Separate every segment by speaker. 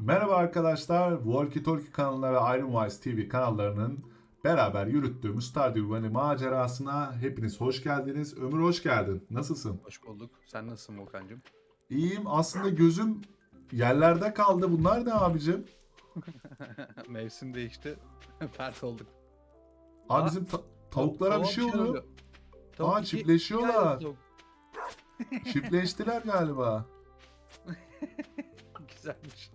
Speaker 1: Merhaba arkadaşlar, Walkie Talkie kanalına ve Iron Wise TV kanallarının beraber yürüttüğümüz Stardew Valley macerasına hepiniz hoş geldiniz. Ömür hoş geldin. Nasılsın?
Speaker 2: Hoş bulduk. Sen nasılsın Volkan'cığım?
Speaker 1: İyiyim. Aslında gözüm yerlerde kaldı. Bunlar ne abicim?
Speaker 2: Mevsim değişti. Pert olduk.
Speaker 1: Abi
Speaker 2: Aa,
Speaker 1: bizim ta- tavuklara bir
Speaker 2: Tavuğa
Speaker 1: şey oluyor.
Speaker 2: oluyor. Tavuk
Speaker 1: Aa
Speaker 2: iki-
Speaker 1: çiftleşiyorlar.
Speaker 2: iki tavuk.
Speaker 1: Çiftleştiler galiba.
Speaker 2: Güzelmiş.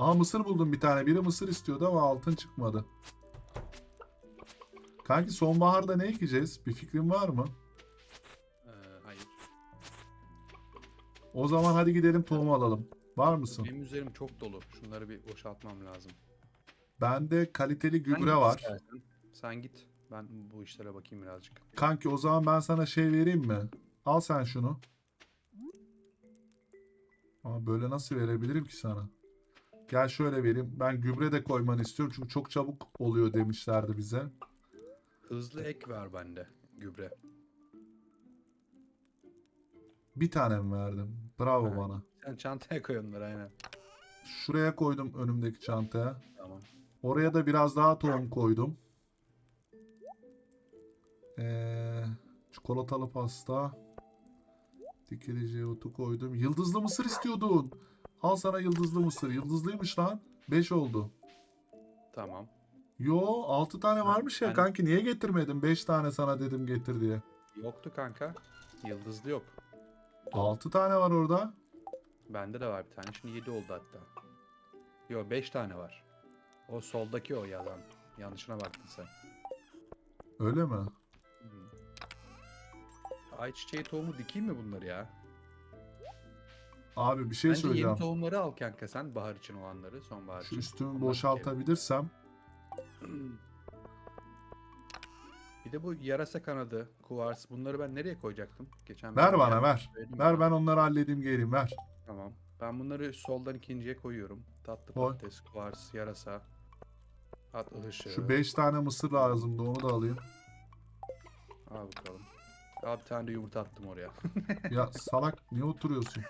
Speaker 1: Aa mısır buldum bir tane. Biri mısır istiyordu ama altın çıkmadı. Kanki sonbaharda ne ekeceğiz? Bir fikrin var mı?
Speaker 2: Ee, hayır.
Speaker 1: O zaman hadi gidelim tohum alalım. Var mısın?
Speaker 2: Benim üzerim çok dolu. Şunları bir boşaltmam lazım.
Speaker 1: Bende kaliteli gübre var.
Speaker 2: istersen. Sen git. Ben bu işlere bakayım birazcık.
Speaker 1: Kanki o zaman ben sana şey vereyim mi? Al sen şunu. Ama böyle nasıl verebilirim ki sana? Gel şöyle vereyim. Ben gübre de koymanı istiyorum çünkü çok çabuk oluyor demişlerdi bize.
Speaker 2: Hızlı ek ver bende. Gübre.
Speaker 1: Bir tane mi verdim? Bravo
Speaker 2: Evet.
Speaker 1: bana.
Speaker 2: Sen çantaya koy onları aynen.
Speaker 1: Şuraya koydum önümdeki çantaya.
Speaker 2: Tamam.
Speaker 1: Oraya da biraz daha tohum koydum. Ee, çikolatalı pasta. Dikili jeotu koydum. Yıldızlı mısır istiyordun. Al sana yıldızlı mısır. Yıldızlıymış lan. 5 oldu.
Speaker 2: Tamam.
Speaker 1: Yo 6 tane varmış ya
Speaker 2: ben-
Speaker 1: kanki niye getirmedin? 5 tane sana dedim getir diye.
Speaker 2: Yoktu kanka. Yıldızlı yok.
Speaker 1: 6 tane var orada.
Speaker 2: Bende de var bir tane. Şimdi 7 oldu hatta. Yo 5 tane var. O soldaki o yazan. Yanlışına baktın sen.
Speaker 1: Öyle mi?
Speaker 2: Ayçiçeği tohumu dikeyim mi bunları ya?
Speaker 1: Abi bir şey
Speaker 2: Bence
Speaker 1: söyleyeceğim.
Speaker 2: yeni tohumları al kanka sen bahar için olanları, sonbahar
Speaker 1: Şu
Speaker 2: için.
Speaker 1: üstümü
Speaker 2: Onları
Speaker 1: boşaltabilirsem.
Speaker 2: Bir de bu yarasa kanadı, kuvars bunları ben nereye koyacaktım? Geçen
Speaker 1: Ver bana
Speaker 2: yer-
Speaker 1: ver.
Speaker 2: Söyledim
Speaker 1: Ver
Speaker 2: ya.
Speaker 1: ben onları halledeyim geleyim ver.
Speaker 2: Tamam. Ben bunları soldan ikinciye koyuyorum. Tatlı
Speaker 1: Koy.
Speaker 2: patates, kuvars, yarasa. At ıhışı.
Speaker 1: Şu 5 tane mısır lazımdı onu da alayım.
Speaker 2: Al bakalım. Al bir tane de yumurta attım oraya.
Speaker 1: Ya salak niye oturuyorsun?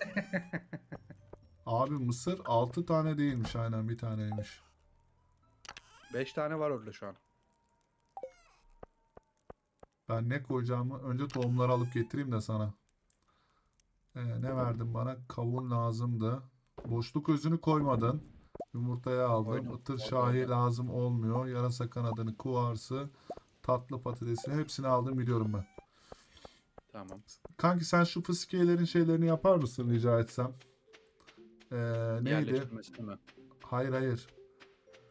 Speaker 1: Abi mısır 6 tane değilmiş aynen bir taneymiş.
Speaker 2: 5 tane var orada şu an.
Speaker 1: Ben ne koyacağımı önce tohumları alıp getireyim de sana. Ee, ne verdin bana? Kavun lazımdı. Boşluk özünü koymadın. Yumurtayı aldım. Itır şahi lazım olmuyor. Yarasa kanadını, kuvarsı, tatlı patatesi hepsini aldım biliyorum ben.
Speaker 2: Tamam.
Speaker 1: Kanki sen şu fıskiyelerin şeylerini yapar mısın rica etsem? Ee, neydi?
Speaker 2: Mi?
Speaker 1: Hayır hayır.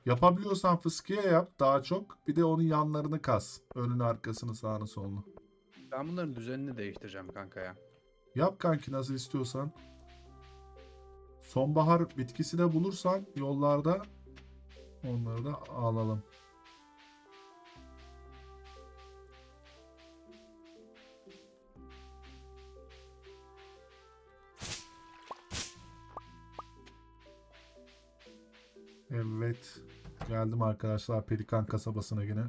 Speaker 1: Yapabiliyorsan fıskiye yap daha çok. Bir de onun yanlarını kas. Önünü arkasını sağını solunu.
Speaker 2: Ben bunların düzenini değiştireceğim kanka ya.
Speaker 1: Yap kanki nasıl istiyorsan. Sonbahar bitkisi de bulursan yollarda onları da alalım. Evet. Geldim arkadaşlar Pelikan kasabasına yine.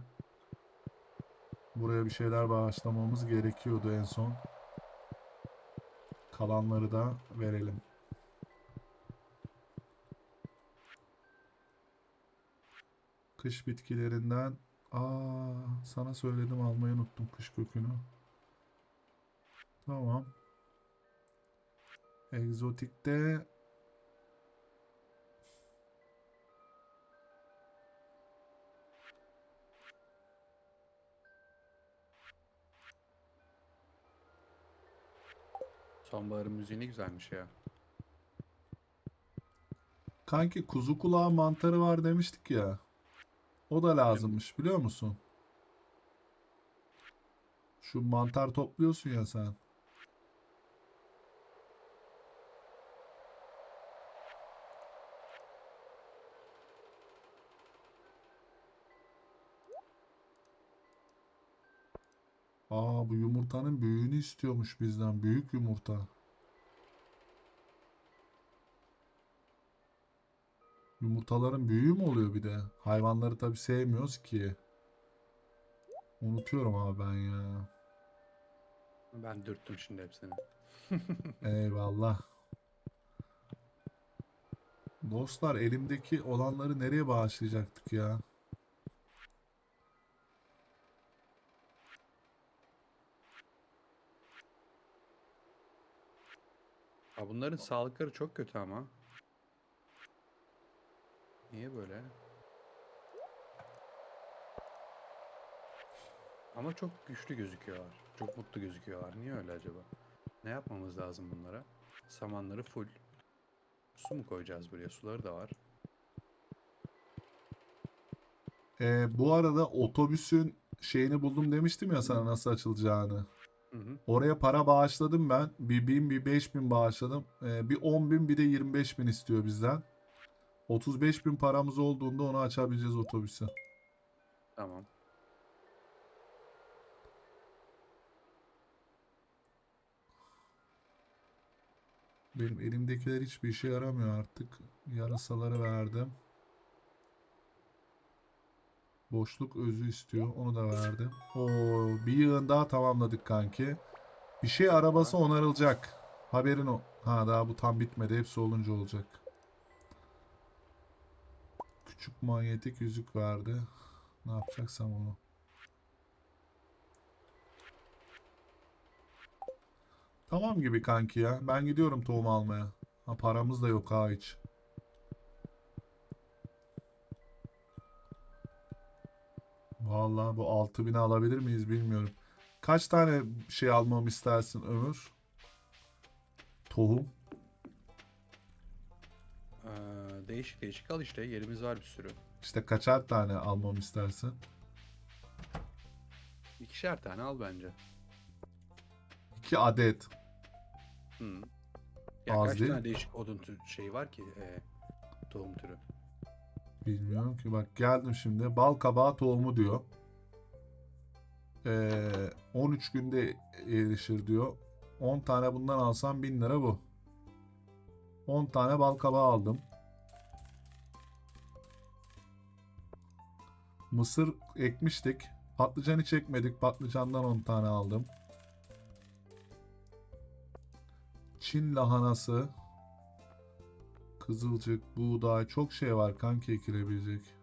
Speaker 1: Buraya bir şeyler bağışlamamız gerekiyordu en son. Kalanları da verelim. Kış bitkilerinden Aa, sana söyledim almayı unuttum kış kökünü. Tamam. Egzotikte
Speaker 2: Sonbaharın müziği ne güzelmiş ya.
Speaker 1: kanki kuzu kulağı mantarı var demiştik ya. O da lazımmış biliyor musun? Şu mantar topluyorsun ya sen. Aa bu yumurtanın büyüğünü istiyormuş bizden. Büyük yumurta. Yumurtaların büyüğü mü oluyor bir de? Hayvanları tabii sevmiyoruz ki. Unutuyorum abi ben ya.
Speaker 2: Ben dürttüm şimdi hepsini.
Speaker 1: Eyvallah. Dostlar elimdeki olanları nereye bağışlayacaktık ya?
Speaker 2: Bunların sağlıkları çok kötü ama. Niye böyle? Ama çok güçlü gözüküyorlar. Çok mutlu gözüküyorlar. Niye öyle acaba? Ne yapmamız lazım bunlara? Samanları full. Su mu koyacağız buraya? Suları da var.
Speaker 1: Ee, bu arada otobüsün şeyini buldum demiştim ya sana nasıl açılacağını.
Speaker 2: Hı hı.
Speaker 1: Oraya para bağışladım ben. Bir bin, bir beş bin bağışladım. Ee, bir on bin, bir de 25 bin istiyor bizden. 35 bin paramız olduğunda onu açabileceğiz otobüsü.
Speaker 2: Tamam.
Speaker 1: Benim elimdekiler hiçbir işe yaramıyor artık. Yarasaları verdim. Boşluk özü istiyor. Onu da verdim. Oo, bir yığın daha tamamladık kanki. Bir şey arabası onarılacak. Haberin o. Ha daha bu tam bitmedi. Hepsi olunca olacak. Küçük manyetik yüzük verdi. Ne yapacaksam onu. Tamam gibi kanki ya. Ben gidiyorum tohum almaya. Ha paramız da yok ha hiç. Vallahi bu 6000'i alabilir miyiz bilmiyorum. Kaç tane şey almamı istersin Ömür? Tohum.
Speaker 2: Ee, değişik değişik al işte. Yerimiz var bir sürü.
Speaker 1: İşte kaçar tane almamı istersin?
Speaker 2: İkişer tane al bence.
Speaker 1: 2 adet.
Speaker 2: Hı. Ya
Speaker 1: Az
Speaker 2: kaç
Speaker 1: değil
Speaker 2: tane
Speaker 1: mi?
Speaker 2: değişik odun türü şey var ki e, tohum türü.
Speaker 1: Bilmiyorum ki bak geldim şimdi. Bal kabağı tohumu diyor. Ee, 13 günde erişir diyor. 10 tane bundan alsam 1000 lira bu. 10 tane bal kabağı aldım. Mısır ekmiştik. Patlıcan hiç ekmedik. Patlıcandan 10 tane aldım. Çin lahanası. Kızılcık, buğday çok şey var kanki ekilebilecek.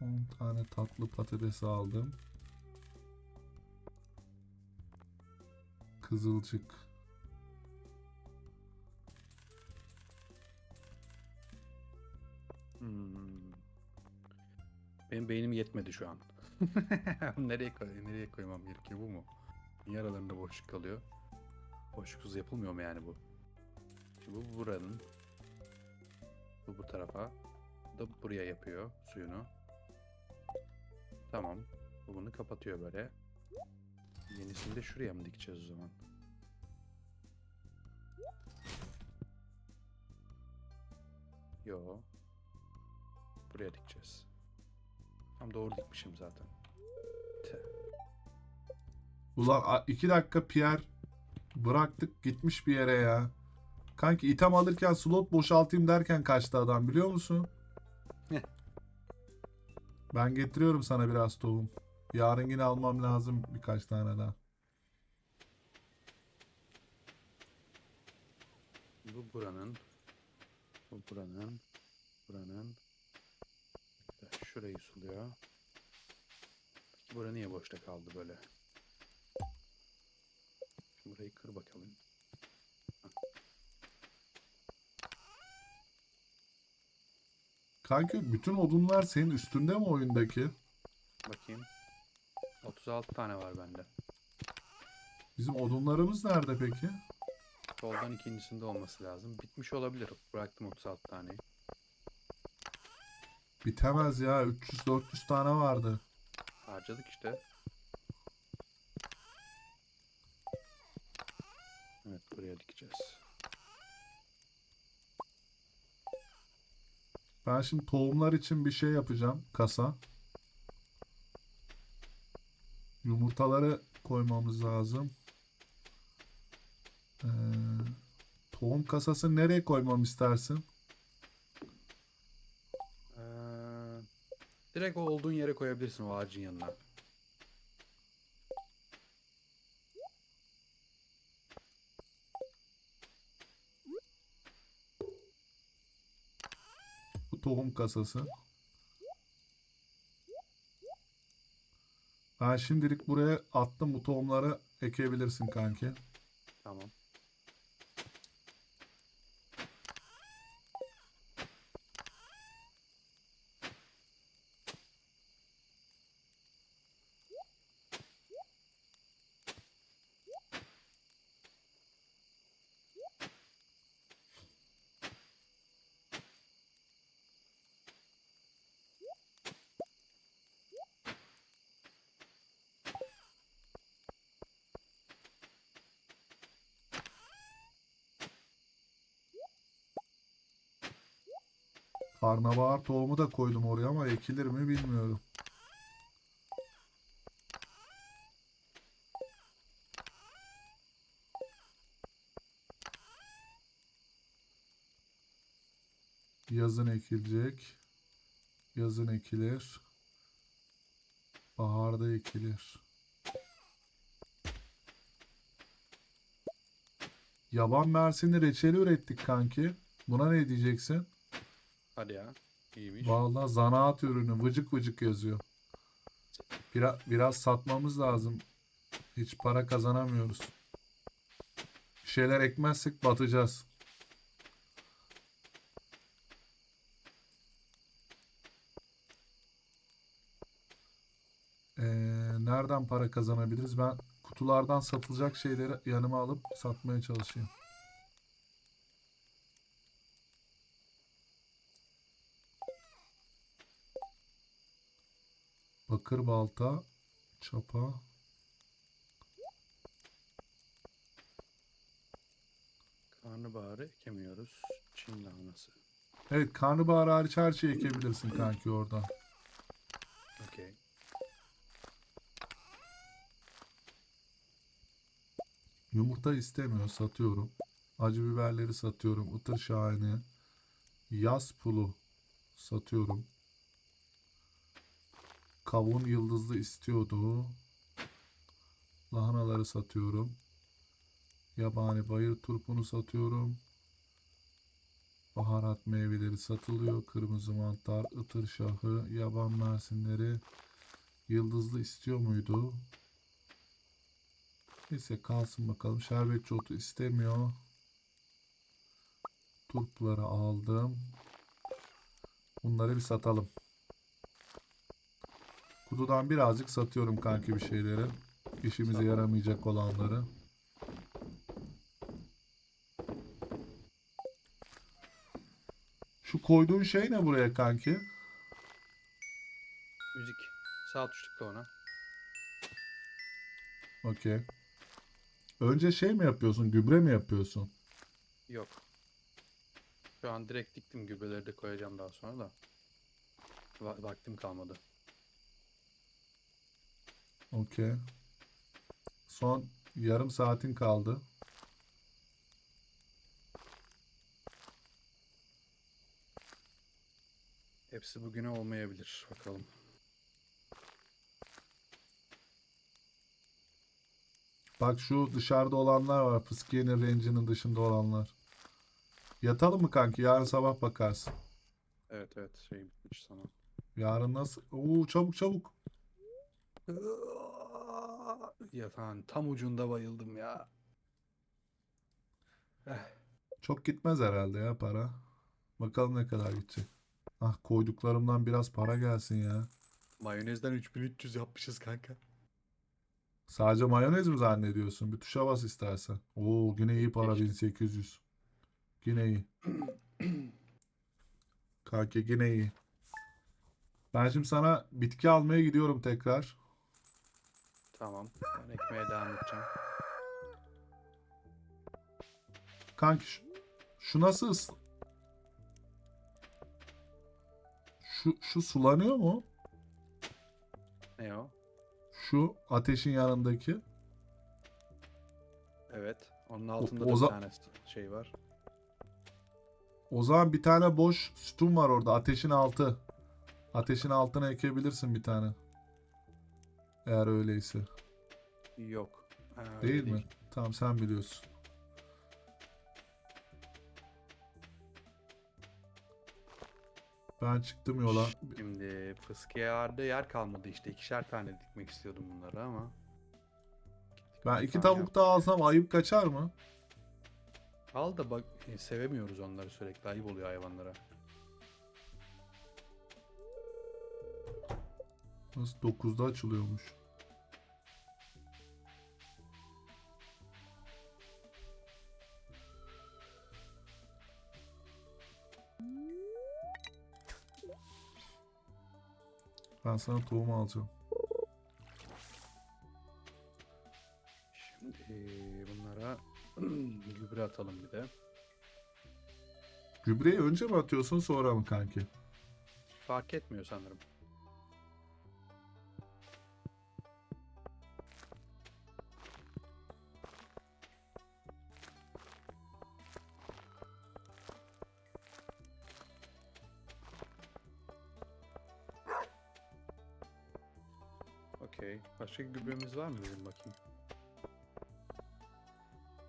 Speaker 1: On tane tatlı patates aldım. Kızılcık.
Speaker 2: Hmm. Benim beynim yetmedi şu an. nereye koy nereye koymam gerekiyor bu mu? Niye aralarında boşluk kalıyor? Boşluksuz yapılmıyor mu yani bu? Şimdi bu buranın. Bu bu tarafa. Da buraya yapıyor suyunu. Tamam. Bu bunu kapatıyor böyle. Yenisini de şuraya mı dikeceğiz o zaman? Yo. Buraya dikeceğiz. Tam doğru dikmişim zaten. Tüh.
Speaker 1: Ulan iki dakika Pierre bıraktık gitmiş bir yere ya. Kanki item alırken slot boşaltayım derken kaçtı adam biliyor musun? ben getiriyorum sana biraz tohum. Yarın yine almam lazım birkaç tane daha.
Speaker 2: Bu buranın. Bu buranın. Buranın. Şurayı suluyor. Bura niye boşta kaldı böyle? Şimdi burayı kır bakalım.
Speaker 1: Kanki bütün odunlar senin üstünde mi oyundaki?
Speaker 2: Bakayım. 36 tane var bende.
Speaker 1: Bizim odunlarımız nerede peki?
Speaker 2: Soldan ikincisinde olması lazım. Bitmiş olabilir. Bıraktım 36 taneyi.
Speaker 1: Bitemez ya 300-400 tane vardı.
Speaker 2: Harcadık işte. Evet buraya dikeceğiz.
Speaker 1: Ben şimdi tohumlar için bir şey yapacağım. Kasa. Yumurtaları koymamız lazım. Ee, tohum kasasını nereye koymam istersin?
Speaker 2: Ee, direkt o olduğun yere koyabilirsin o ağacın yanına.
Speaker 1: Tohum kasası. Ben şimdilik buraya attım bu tohumları ekebilirsin kanki.
Speaker 2: Tamam.
Speaker 1: Karnabahar tohumu da koydum oraya ama ekilir mi bilmiyorum. Yazın ekilecek. Yazın ekilir. Baharda ekilir. Yaban mersini reçeli ürettik kanki. Buna ne diyeceksin?
Speaker 2: Hadi ya. İyiymiş.
Speaker 1: Vallahi zanaat ürünü vıcık vıcık yazıyor. Biraz, biraz satmamız lazım. Hiç para kazanamıyoruz. Bir şeyler ekmezsek batacağız. Ee, nereden para kazanabiliriz? Ben kutulardan satılacak şeyleri yanıma alıp satmaya çalışayım. Bakır balta, çapa.
Speaker 2: Karnabaharı ekemiyoruz. Çin lahanası.
Speaker 1: Evet, karnabahar hariç her şeyi ekebilirsin kanki orada.
Speaker 2: Okey.
Speaker 1: Yumurta istemiyor, satıyorum. Acı biberleri satıyorum. Itır şahane. Yaz pulu satıyorum. Kavun yıldızlı istiyordu. Lahanaları satıyorum. Yabani bayır turpunu satıyorum. Baharat meyveleri satılıyor. Kırmızı mantar, ıtır şahı, yaban mersinleri. Yıldızlı istiyor muydu? Neyse kalsın bakalım. Şerbetçi otu istemiyor. Turpları aldım. Bunları bir satalım. Kutudan birazcık satıyorum kanki bir şeyleri. İşimize
Speaker 2: Tamam.
Speaker 1: yaramayacak olanları. Şu koyduğun şey ne buraya kanki?
Speaker 2: Müzik. Sağ tuş tıkla ona.
Speaker 1: Okey. Önce şey mi yapıyorsun? Gübre mi yapıyorsun?
Speaker 2: Yok. Şu an direkt diktim gübreleri de koyacağım daha sonra da. Va- vaktim kalmadı.
Speaker 1: Okey. Son yarım saatin kaldı.
Speaker 2: Hepsi bugüne olmayabilir. Bakalım.
Speaker 1: Bak şu dışarıda olanlar var. Fıskiye'nin range'inin dışında olanlar. Yatalım mı kanki? Yarın sabah bakarsın.
Speaker 2: Evet evet şey bitmiş sana.
Speaker 1: Yarın nasıl? Oo çabuk çabuk.
Speaker 2: Yatağın tam ucunda bayıldım ya. Eh,
Speaker 1: Çok gitmez herhalde ya para. Bakalım ne kadar gidecek. Ah koyduklarımdan biraz para gelsin ya.
Speaker 2: mayonezden 3300 yapmışız kanka.
Speaker 1: Sadece mayonez mi zannediyorsun? Bir tuşa bas istersen. Oo yine iyi para
Speaker 2: Geçti.
Speaker 1: 1800. Yine iyi. Kanki yine iyi. Ben şimdi sana bitki almaya gidiyorum tekrar.
Speaker 2: Tamam. Ben ekmeğe devam edeceğim.
Speaker 1: Kanki şu, şu nasıl ıs- Şu, şu sulanıyor mu?
Speaker 2: Ne o?
Speaker 1: Şu ateşin yanındaki.
Speaker 2: Evet. Onun altında
Speaker 1: o
Speaker 2: da bir tane şey var.
Speaker 1: O zaman bir tane boş sütun var orada. Ateşin altı. Ateşin altına ekebilirsin bir tane. Eğer öyleyse.
Speaker 2: Yok. Ha, öyle
Speaker 1: Değil mi? Tamam sen biliyorsun. Ben çıktım yola.
Speaker 2: Şimdi fıskiyelarda yer kalmadı işte. ikişer tane dikmek istiyordum bunları ama.
Speaker 1: Ben iki tavuk daha alsam ayıp kaçar mı?
Speaker 2: Al da bak e, sevemiyoruz onları sürekli. Ayıp oluyor hayvanlara.
Speaker 1: Nasıl 9'da açılıyormuş. Ben sana tohum alacağım.
Speaker 2: Şimdi bunlara gübre atalım bir de.
Speaker 1: Gübreyi önce mi atıyorsun sonra mı kanki?
Speaker 2: Fark etmiyor sanırım. Okey. Başka gübremiz var mı bizim bakayım?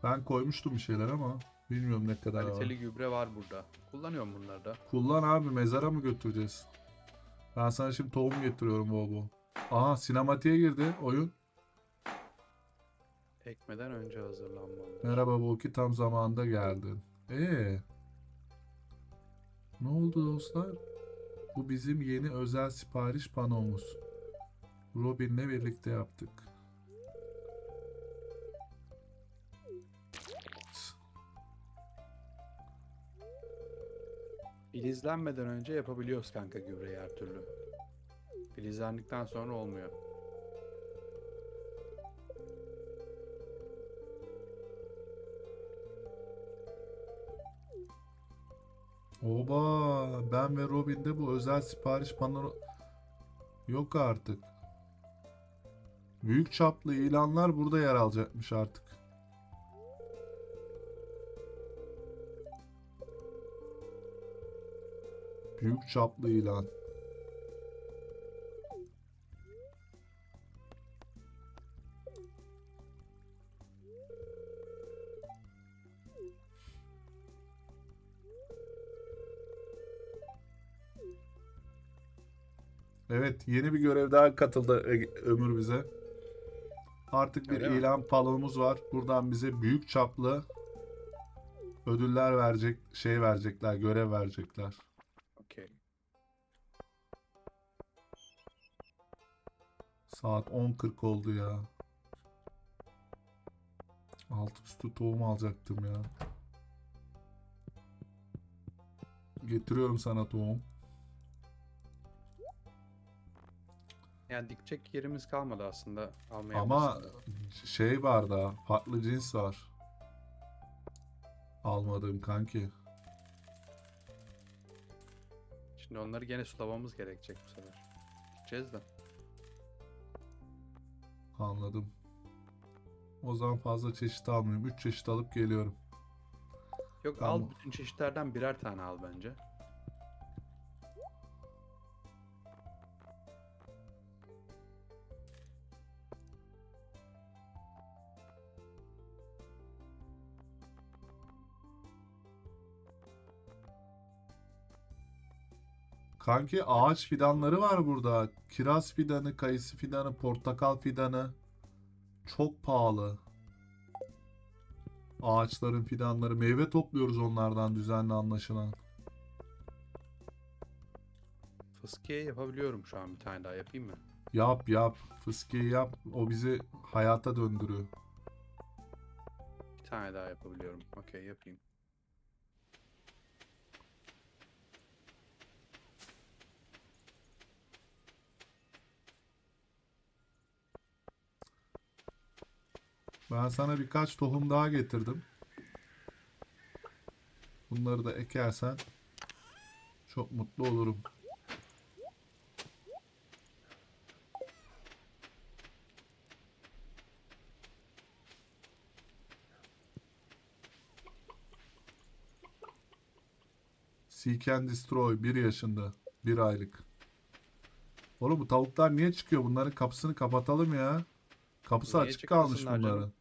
Speaker 1: Ben koymuştum bir şeyler ama bilmiyorum ne kadar var.
Speaker 2: Kaliteli gübre var burada. Kullanıyorum bunları da.
Speaker 1: Kullan abi mezara mı götüreceğiz? Ben sana şimdi tohum getiriyorum bol bol. Aha sinematiğe girdi oyun.
Speaker 2: Ekmeden önce hazırlanmalı.
Speaker 1: Merhaba Volki tam zamanında geldin. Ee. Ne oldu dostlar? Bu bizim yeni özel sipariş panomuz. Robin'le birlikte yaptık.
Speaker 2: Filizlenmeden önce yapabiliyoruz kanka gübreyi her türlü. Filizlendikten sonra olmuyor.
Speaker 1: Oba ben ve Robin'de bu özel sipariş pano yok artık. Büyük çaplı ilanlar burada yer alacakmış artık. Büyük çaplı ilan. Evet, yeni bir görev daha katıldı Ömür bize. Artık bir
Speaker 2: Öyle mi?
Speaker 1: ilan palomuz var. Buradan bize büyük çaplı ödüller verecek, şey verecekler, görev verecekler.
Speaker 2: Okey.
Speaker 1: Saat 10.40 oldu ya. Alt üstü tohum alacaktım ya. Getiriyorum sana tohum.
Speaker 2: Yani dikecek yerimiz kalmadı aslında. Almaya
Speaker 1: Ama şey var daha, farklı cins var. Almadığım kanki.
Speaker 2: Şimdi onları gene sulamamız gerekecek bu sefer. Dikeceğiz de.
Speaker 1: Anladım. O zaman fazla çeşit almıyorum. 3 çeşit alıp geliyorum.
Speaker 2: Yok
Speaker 1: Tamam.
Speaker 2: al bütün çeşitlerden birer tane al bence.
Speaker 1: Kanki ağaç fidanları var burada. Kiraz fidanı, kayısı fidanı, portakal fidanı. Çok pahalı. Ağaçların fidanları. Meyve topluyoruz onlardan düzenli anlaşılan.
Speaker 2: Fıskiye yapabiliyorum şu an bir tane daha yapayım mı?
Speaker 1: Yap yap. Fıskiye yap. O bizi hayata döndürüyor.
Speaker 2: Bir tane daha yapabiliyorum. Okey yapayım.
Speaker 1: Ben sana birkaç tohum daha getirdim. Bunları da ekersen çok mutlu olurum. Seek and Destroy 1 yaşında. 1 aylık. Oğlum bu tavuklar niye çıkıyor? Bunların kapısını kapatalım ya. Kapısı
Speaker 2: Niye
Speaker 1: açık kalmış bunların.
Speaker 2: canım?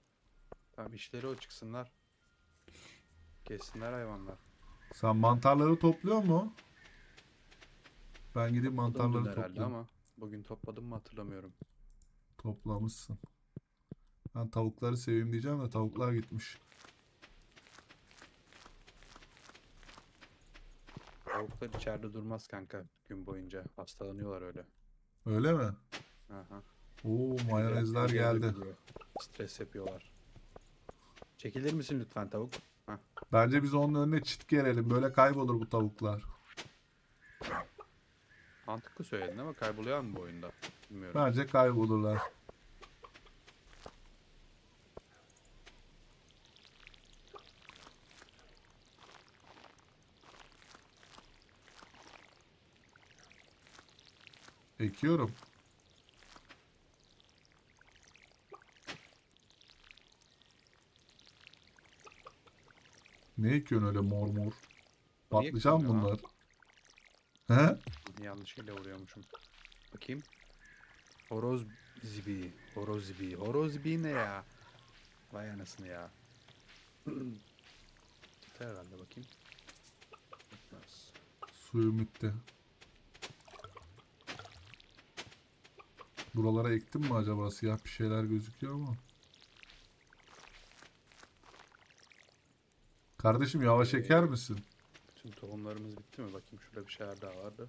Speaker 2: Tamam işleri o çıksınlar. Kessinler hayvanlar.
Speaker 1: Sen mantarları topluyor mu? Ben gideyim
Speaker 2: Topladım dün
Speaker 1: mantarları
Speaker 2: herhalde
Speaker 1: toplayayım.
Speaker 2: ama bugün topladım mı hatırlamıyorum.
Speaker 1: Toplamışsın. Ben tavukları seveyim diyeceğim de tavuklar gitmiş.
Speaker 2: Tavuklar içeride durmaz kanka gün boyunca. Hastalanıyorlar öyle.
Speaker 1: Öyle mi?
Speaker 2: Aha.
Speaker 1: Oo mayonezler geldi.
Speaker 2: Stres yapıyorlar. Çekilir misin lütfen tavuk? Hah.
Speaker 1: Bence biz onun önüne çit gerelim. Böyle kaybolur bu tavuklar.
Speaker 2: Mantıklı söyledin ama kayboluyor mu bu oyunda? Bilmiyorum.
Speaker 1: Bence kaybolurlar. Ekiyorum. Ne ekiyorsun öyle mor mor? Patlıcan bunlar. He?
Speaker 2: Yanlışlıkla vuruyormuşum. Bakayım. Horoz zibi. Horoz zibi. Horoz zibi ne ya? Vay anasını ya. Yeter herhalde bakayım. Yetmez.
Speaker 1: Suyum bitti. Buralara ektim mi acaba? Siyah bir şeyler gözüküyor ama. Kardeşim yavaş eker misin?
Speaker 2: Bütün tohumlarımız bitti mi? Bakayım şurada bir şeyler daha vardı.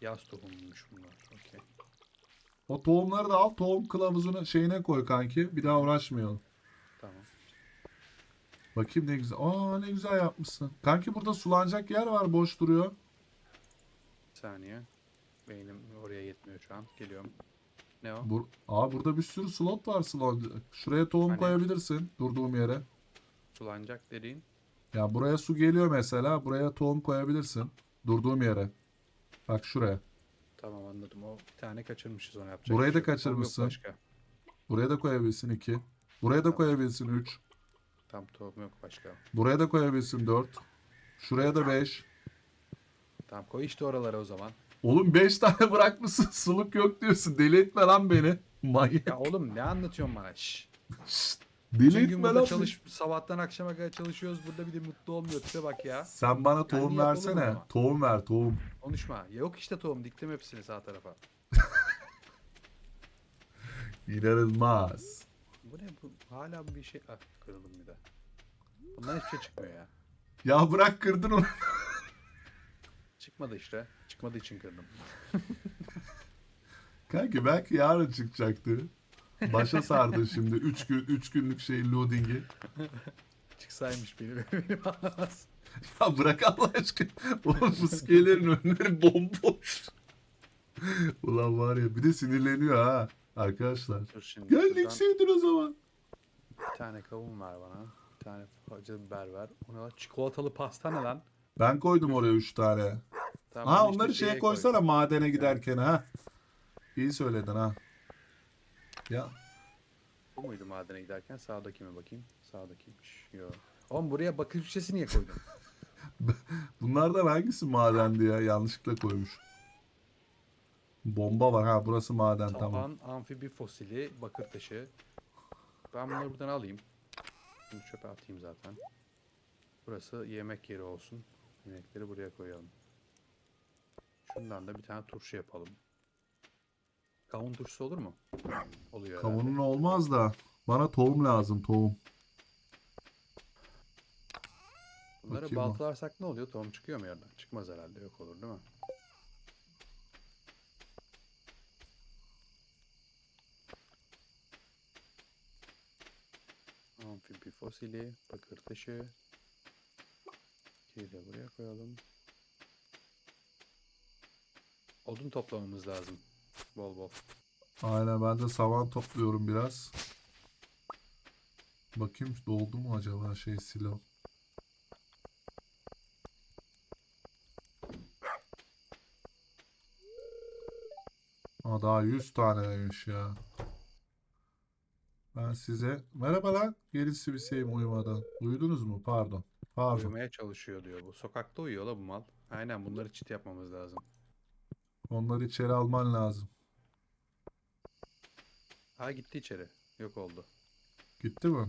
Speaker 2: Yaz tohumuymuş bunlar. Okey.
Speaker 1: O tohumları da al. Tohum kılavuzunu şeyine koy kanki. Bir daha uğraşmayalım.
Speaker 2: Tamam.
Speaker 1: Bakayım ne güzel. Aa ne güzel yapmışsın. Kanki burada sulanacak yer var boş duruyor.
Speaker 2: Bir saniye. Beynim oraya yetmiyor şu an. Geliyorum. Ne o?
Speaker 1: Bur Aa burada bir sürü slot var sulanacak. Şuraya tohum
Speaker 2: Hani?
Speaker 1: koyabilirsin durduğum yere.
Speaker 2: Sulanacak dediğin.
Speaker 1: Ya buraya su geliyor mesela. Buraya tohum koyabilirsin. Durduğum yere. Bak şuraya.
Speaker 2: Tamam anladım. O bir tane kaçırmışız onu yapacak.
Speaker 1: Burayı
Speaker 2: şey
Speaker 1: da
Speaker 2: yok
Speaker 1: kaçırmışsın.
Speaker 2: Başka.
Speaker 1: Buraya da koyabilsin 2. Buraya da koyabilsin 3.
Speaker 2: Tam tohum yok başka.
Speaker 1: Buraya da koyabilsin 4. Şuraya da 5.
Speaker 2: Tamam koy işte oralara o zaman.
Speaker 1: Oğlum 5 tane bırakmışsın. Suluk yok diyorsun. Deli etme lan beni. Manyak.
Speaker 2: Ya oğlum ne anlatıyorsun bana? Şşş.
Speaker 1: Şşt,
Speaker 2: Bütün gün burada
Speaker 1: lan.
Speaker 2: çalış, sabahtan akşama kadar çalışıyoruz. Burada bir de mutlu olmuyor. Tipe bak ya.
Speaker 1: Sen bana tohum
Speaker 2: yapalım
Speaker 1: versene.
Speaker 2: ama.
Speaker 1: Tohum ver tohum.
Speaker 2: Konuşma. Yok işte tohum. Diktim hepsini sağ tarafa.
Speaker 1: İnanılmaz.
Speaker 2: Bu ne bu? Hala bir şey... Ah kırıldım bir de. Bundan hiçbir şey çıkmıyor ya.
Speaker 1: Ya bırak kırdın onu.
Speaker 2: Çıkmadı işte. Çıkmadığı için kırdım.
Speaker 1: Kanki belki yarın çıkacaktı. Başa sardın şimdi 3 gün 3 günlük şey loading'i.
Speaker 2: Çıksaymış beni. Beni bağlamaz.
Speaker 1: Ya bırak Allah aşkına. Oğlum bu skelerin önleri bomboş. Ulan var ya bir de sinirleniyor ha arkadaşlar.
Speaker 2: Dur şimdi.
Speaker 1: Gel
Speaker 2: şuradan
Speaker 1: o zaman.
Speaker 2: Bir tane kavun ver bana. Bir tane acı biber ver. O ne lan? Çikolatalı pasta ne lan?
Speaker 1: Ben koydum oraya 3 tane.
Speaker 2: Tamam,
Speaker 1: Ha
Speaker 2: işte
Speaker 1: onları şeye
Speaker 2: koy.
Speaker 1: koysana madene giderken ha. İyi söyledin ha. Ya
Speaker 2: Bu muydu madene giderken? Sağdaki mi bakayım? Sağdakiymiş. Yo. Oğlum buraya bakır şişesi niye koydun?
Speaker 1: bunlardan hangisi madendi ya? Yanlışlıkla koymuş. Bomba var ha burası maden tamam.
Speaker 2: Taban, amfibi fosili, bakır taşı. Ben bunları buradan alayım. Bunu çöpe atayım zaten. Burası yemek yeri olsun. Yemekleri buraya koyalım. Şundan da bir tane turşu yapalım. Kavun turşusu olur mu? Oluyor herhalde.
Speaker 1: Kavunun olmaz da bana tohum lazım tohum.
Speaker 2: Bunları
Speaker 1: Bakayım o.
Speaker 2: baltalarsak ne oluyor? Tohum çıkıyor mu yerden? Çıkmaz herhalde. Yok olur değil mi? Amfibi fosili, bakır taşı. İkiyi de buraya koyalım. Odun toplamamız lazım. Bol bol.
Speaker 1: Aynen ben de saman topluyorum biraz. Bakayım doldu mu acaba şey silo. Aa daha 100 taneymiş ya. Ben size merhaba lan gelin siviseyim uyumadan. Uyudunuz mu? Pardon. Pardon.
Speaker 2: Uyumaya çalışıyor diyor bu. Sokakta uyuyor la bu mal. Aynen bunları çit yapmamız lazım.
Speaker 1: Onları içeri alman lazım.
Speaker 2: Ha gitti içeri. Yok oldu.
Speaker 1: Gitti mi?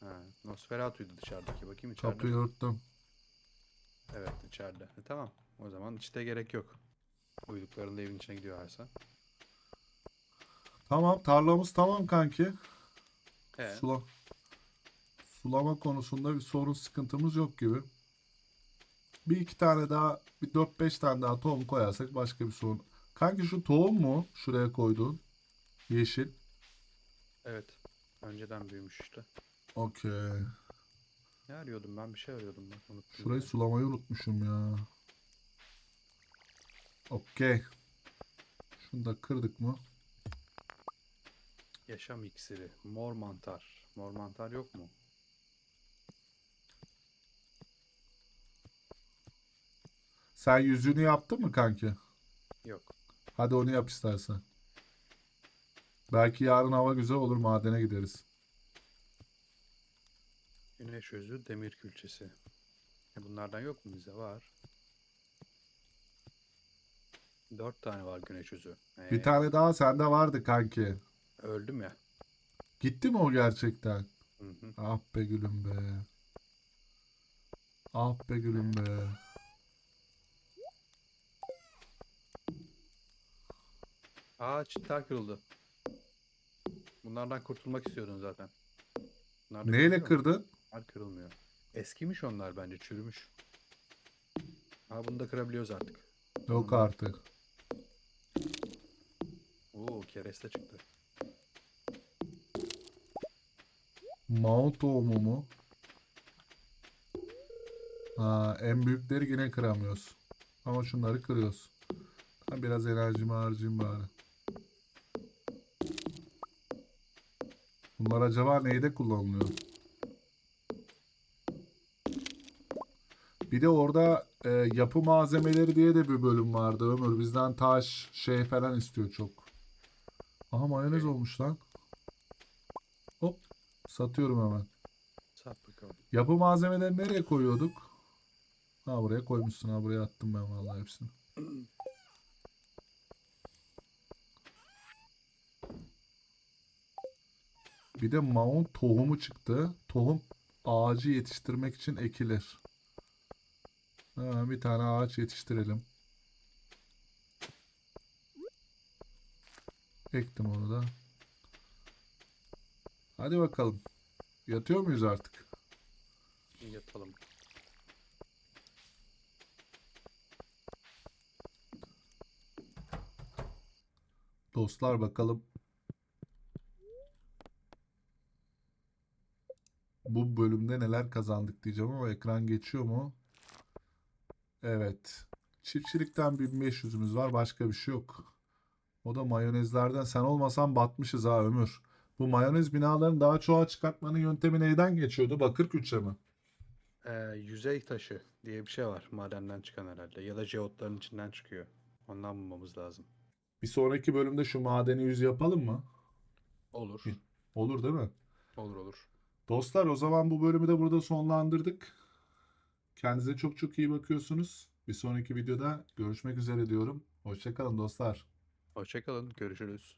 Speaker 2: Ha, Nosferatu'ydu dışarıdaki. Bakayım içeride.
Speaker 1: Kapıyı örttüm.
Speaker 2: Evet içeride. E, tamam. O zaman içte gerek yok. Uyuduklarında evin içine gidiyor Aysa.
Speaker 1: Tamam tarlamız tamam kanki.
Speaker 2: He.
Speaker 1: Sula sulama konusunda bir sorun sıkıntımız yok gibi. Bir iki tane daha bir 4-5 tane daha tohum koyarsak başka bir sorun. Kanki şu tohum mu şuraya koyduğun? Yeşil.
Speaker 2: Evet. Önceden büyümüş işte.
Speaker 1: Okey.
Speaker 2: Ne arıyordum ben? Bir şey arıyordum bak unuttum.
Speaker 1: Şurayı
Speaker 2: ya.
Speaker 1: sulamayı unutmuşum ya. Okey. Şunu da kırdık mı?
Speaker 2: Yaşam iksiri. Mor mantar. Mor mantar yok mu?
Speaker 1: Sen yüzüğünü yaptın mı kanki?
Speaker 2: Yok.
Speaker 1: Hadi onu yap istersen. Belki yarın hava güzel olur madene gideriz.
Speaker 2: Güneş özü demir külçesi. E bunlardan yok mu bize? Var. Dört tane var güneş özü. Ee,
Speaker 1: Bir tane daha sende vardı kanki.
Speaker 2: Öldüm ya.
Speaker 1: Gitti mi o gerçekten?
Speaker 2: Hı hı.
Speaker 1: Ah be gülüm be. Ah be gülüm be.
Speaker 2: Aa çitler kırıldı. Bunlardan kurtulmak istiyordun zaten. Bunlar da
Speaker 1: Neyle
Speaker 2: kırılıyor mu?
Speaker 1: kırdın?
Speaker 2: Bunlar kırılmıyor. Eskimiş onlar bence çürümüş. Ha bunu da kırabiliyoruz artık.
Speaker 1: Yok artık.
Speaker 2: Oo kereste çıktı.
Speaker 1: Mount tohumu mu? Ha, en büyükleri yine kıramıyoruz. Ama şunları kırıyoruz. Ben biraz enerjimi harcayayım bari. Bunlar acaba neyde kullanılıyor? Bir de orada e, yapı malzemeleri diye de bir bölüm vardı Ömür. Bizden taş, şey falan istiyor çok. Aha mayonez olmuş lan. Hop. Satıyorum hemen.
Speaker 2: Sat bakalım.
Speaker 1: Yapı malzemeleri nereye koyuyorduk? Ha buraya koymuşsun ha buraya attım ben vallahi hepsini. Bir de mount tohumu çıktı. Tohum ağacı yetiştirmek için ekilir. Ha, bir tane ağaç yetiştirelim. Ektim onu da. Hadi bakalım. Yatıyor muyuz artık?
Speaker 2: Yatalım.
Speaker 1: Dostlar bakalım. Bu bölümde neler kazandık diyeceğim ama ekran geçiyor mu? Evet. Çiftçilikten 1500'ümüz var. Başka bir şey yok. O da mayonezlerden. Sen olmasan batmışız ha Ömür. Bu mayonez binaların daha çoğa çıkartmanın yöntemi neyden geçiyordu? Bakırküç'e mi?
Speaker 2: Ee, yüzey taşı diye bir şey var madenden çıkan herhalde. Ya da jeotların içinden çıkıyor. Ondan bulmamız lazım.
Speaker 1: Bir sonraki bölümde şu madeni yüz yapalım mı?
Speaker 2: Olur.
Speaker 1: Olur değil mi?
Speaker 2: Olur olur.
Speaker 1: Dostlar o zaman bu bölümü de burada sonlandırdık. Kendinize çok çok iyi bakıyorsunuz. Bir sonraki videoda görüşmek üzere diyorum. Hoşçakalın dostlar.
Speaker 2: Hoşçakalın. Görüşürüz.